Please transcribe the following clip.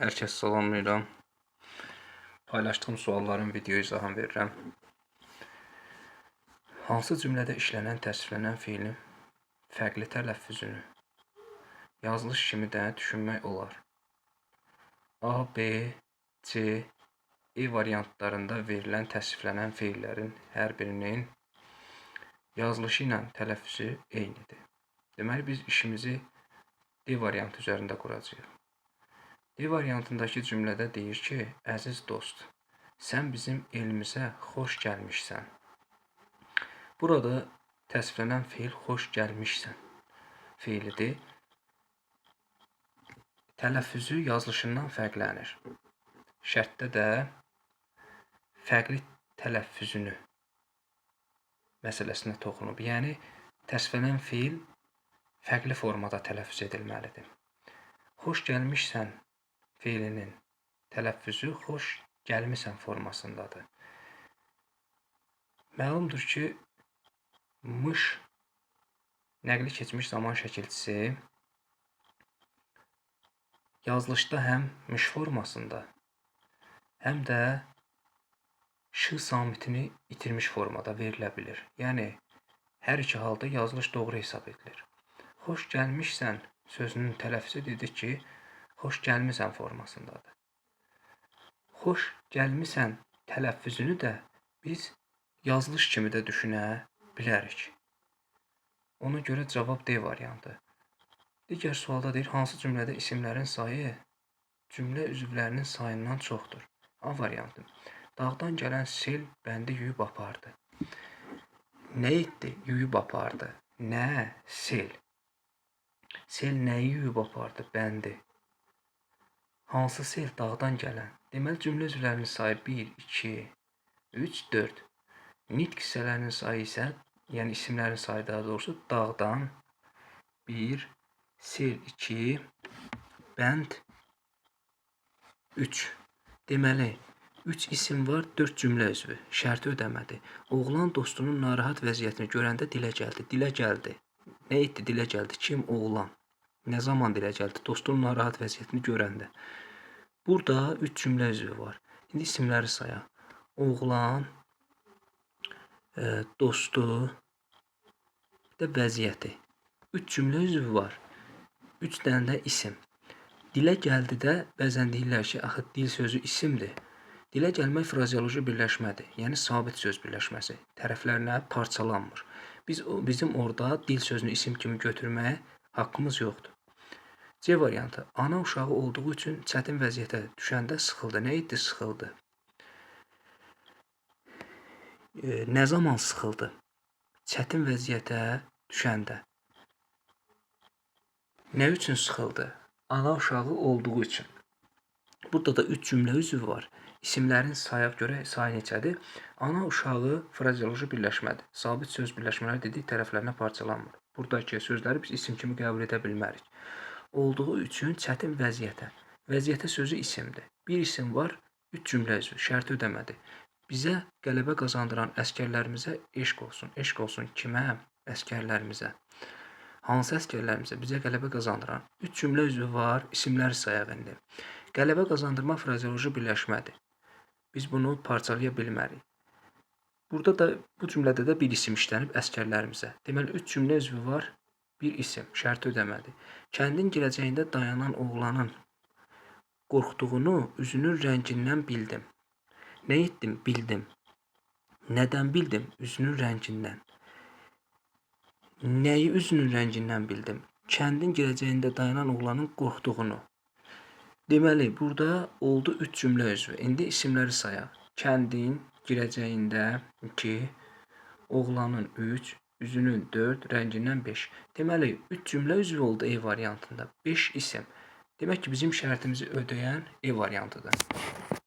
Herkes salamlayıram. Paylaşdığım sualların video izahını verirəm. Hansı cümlədə işlənən, təsvirlənən fiilin fərqli tələffüzünü yazılış kimi də düşünmək olar? A, B, C, E variantlarında verilən təsvirlənən fiillərin hər birinin yazılışı ilə tələffüzü eynidir. Deməli biz işimizi D variantı üzərində quracağıq. D variantındakı cümlədə deyir ki, əziz dost, sən bizim elimizə xoş gəlmişsən. Burada təsvirlənən fiil xoş gəlmişsən fiilidir. Tələffüzü yazılışından fərqlənir. Şərtdə də fərqli tələffüzünü məsələsinə toxunub. Yəni təsvirlənən fiil fərqli formada tələffüz edilməlidir. Xoş gəlmişsən fiilinin tələffüzü xoş gəlmisən formasındadır. Məlumdur ki, mış nəqli keçmiş zaman şəkilçisi yazılışda həm mış formasında, həm də ş samitini itirmiş formada verilə bilir. Yəni hər iki halda yazılış doğru hesab edilir. Xoş gəlmişsən sözünün tələffüzü dedik ki, xoş gəlmisən formasındadır. Xoş gəlmisən tələffüzünü də biz yazılış kimi də düşünə bilərik. Ona görə cavab D variantı. Digər sualda deyir, hansı cümlədə isimlərin sayı cümlə üzvlərinin sayından çoxdur? A variantı. Dağdan gələn sel bəndi yuyub apardı. Nə etdi? Yuyub apardı. Nə? Sel. Sel nəyi yuyub apardı? Bəndi. Hansı sel dağdan gələn? Deməli cümlə üzvlərinin sayı 1, 2, 3, 4. Nitq hissələrinin sayı isə, yəni isimlərin sayı daha doğrusu dağdan 1, sel 2, bənd 3. Deməli 3 isim var, 4 cümlə üzvü. Şərti ödəmədi. Oğlan dostunun narahat vəziyyətini görəndə dilə gəldi. Dilə gəldi. Nə etdi? Dilə gəldi. Kim? Oğlan. Nə zaman dilə gəldi? Dostunun narahat vəziyyətini görəndə. Burada 3 cümlə üzvü var. İndi isimləri sayaq. Oğlan, e, dostu, bir də vəziyyəti. 3 cümlə üzvü var. 3 dənə də isim. Dilə gəldi də bəzən deyirlər ki, axı dil sözü isimdir. Dilə gəlmək frazeoloji birləşmədir. Yəni sabit söz birləşməsi. Tərəflərinə parçalanmır. Biz bizim orada dil sözünü isim kimi götürməyə haqqımız yoxdur. C variantı. Ana uşağı olduğu üçün çətin vəziyyətə düşəndə sıxıldı. Nə etdi? Sıxıldı. E, nə zaman sıxıldı? Çətin vəziyyətə düşəndə. Nə üçün sıxıldı? Ana uşağı olduğu üçün. Burada da 3 cümlə üzvü var. İsimlərin sayaq görə sayı neçədir? Ana uşağı frazeoloji birləşmədir. Sabit söz birləşmələri dedik tərəflərinə parçalanmır. Buradakı sözləri biz isim kimi qəbul edə bilmərik. Olduğu üçün çətin vəziyyətə. Vəziyyətə sözü isimdir. Bir isim var, 3 cümlə üzvü. Şərti ödəmədi. Bizə qələbə qazandıran əskərlərimizə eşq olsun. Eşq olsun kimə? Əskərlərimizə. Hansı əskərlərimizə bizə qələbə qazandıran 3 cümlə üzvü var, isimləri sayaq indi. Qələbə qazandırma frazeoloji birləşmədir. Biz bunu parçalaya bilmərik. Burada da bu cümlədə də bir isim işlənib əskərlərimizə. Deməli 3 cümlə üzvü var, bir isim, şərti ödəmədi. Kəndin girəcəyində dayanan oğlanın qorxduğunu üzünün rəngindən bildim. Nə etdim? Bildim. Nədən bildim? Üzünün rəngindən. Nəyi üzünün rəngindən bildim? Kəndin girəcəyində dayanan oğlanın qorxduğunu. Deməli, burada oldu 3 cümlə üzvü. İndi isimləri sayaq. Kəndin girəcəyində 2, oğlanın 3, üzünün 4, rəngindən 5. Deməli, 3 cümlə üzvü oldu E variantında. 5 isim. Demək ki, bizim şərtimizi ödəyən E variantıdır.